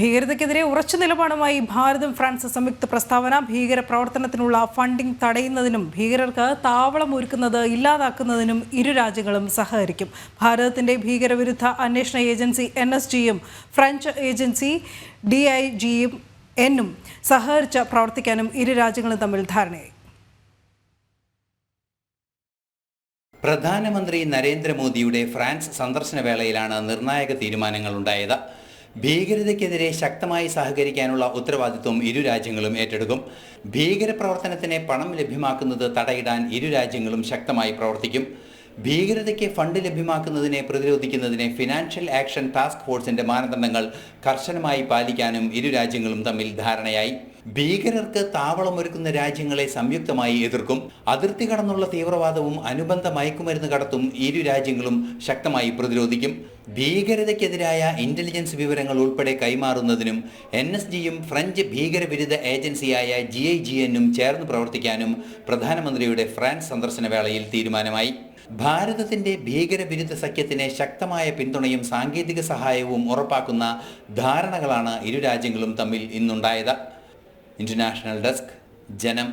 ഭീകരതയ്ക്കെതിരെ ഉറച്ച നിലപാടുമായി ഭാരതം ഫ്രാൻസ് സംയുക്ത പ്രസ്താവന ഭീകര പ്രവർത്തനത്തിനുള്ള ഫണ്ടിംഗ് തടയുന്നതിനും ഭീകരർക്ക് താവളം ഒരുക്കുന്നത് ഇല്ലാതാക്കുന്നതിനും ഇരു രാജ്യങ്ങളും സഹകരിക്കും. ഭാരതത്തിന്റെ ഭീകരവിരുദ്ധ അന്വേഷണ ഏജൻസി എൻ എസ് ജിയും ഫ്രഞ്ച് ഏജൻസി ഡി ഐ ജിയും എന്നും സഹകരിച്ച് പ്രവർത്തിക്കാനും ഇരു രാജ്യങ്ങളും തമ്മിൽ ധാരണയായി. പ്രധാനമന്ത്രി നരേന്ദ്രമോദിയുടെ ഫ്രാൻസ് സന്ദർശന വേളയിലാണ് നിർണായക തീരുമാനങ്ങൾ ഉണ്ടായത്. ഭീകരതയ്ക്കെതിരെ ശക്തമായി സഹകരിക്കാനുള്ള ഉത്തരവാദിത്വം ഇരു രാജ്യങ്ങളും ഏറ്റെടുക്കും. ഭീകരപ്രവർത്തനത്തിന് പണം ലഭ്യമാക്കുന്നത് തടയിടാൻ ഇരു രാജ്യങ്ങളും ശക്തമായി പ്രവർത്തിക്കും. ഭീകരതയ്ക്ക് ഫണ്ട് ലഭ്യമാക്കുന്നതിനെ പ്രതിരോധിക്കുന്നതിന് ഫിനാൻഷ്യൽ ആക്ഷൻ ടാസ്ക് ഫോഴ്സിന്റെ മാനദണ്ഡങ്ങൾ കർശനമായി പാലിക്കാനും ഇരു രാജ്യങ്ങളും തമ്മിൽ ധാരണയായി. ഭീകരർക്ക് താവളമൊരുക്കുന്ന രാജ്യങ്ങളെ സംയുക്തമായി എതിർക്കും. അതിർത്തി കടന്നുള്ള തീവ്രവാദവും അനുബന്ധ മയക്കുമരുന്ന് കടത്തും ഇരു രാജ്യങ്ങളും ശക്തമായി പ്രതിരോധിക്കും. ഭീകരതയ്ക്കെതിരായ ഇന്റലിജൻസ് വിവരങ്ങൾ ഉൾപ്പെടെ കൈമാറുന്നതിനും എൻ എസ് ജിയും ഫ്രഞ്ച് ഭീകരവിരുദ്ധ ഏജൻസിയായ ജി ഐ ജി എന്നും ചേർന്ന് പ്രവർത്തിക്കാനും പ്രധാനമന്ത്രിയുടെ ഫ്രാൻസ് സന്ദർശന വേളയിൽ തീരുമാനമായി. ഭാരതത്തിന്റെ ഭീകരവിരുദ്ധ സഖ്യത്തിന് ശക്തമായ പിന്തുണയും സാങ്കേതിക സഹായവും ഉറപ്പാക്കുന്ന ധാരണകളാണ് ഇരു രാജ്യങ്ങളും തമ്മിൽ ഇന്നുണ്ടായത്. ഇന്റർനാഷണൽ ഡെസ്ക് ജനം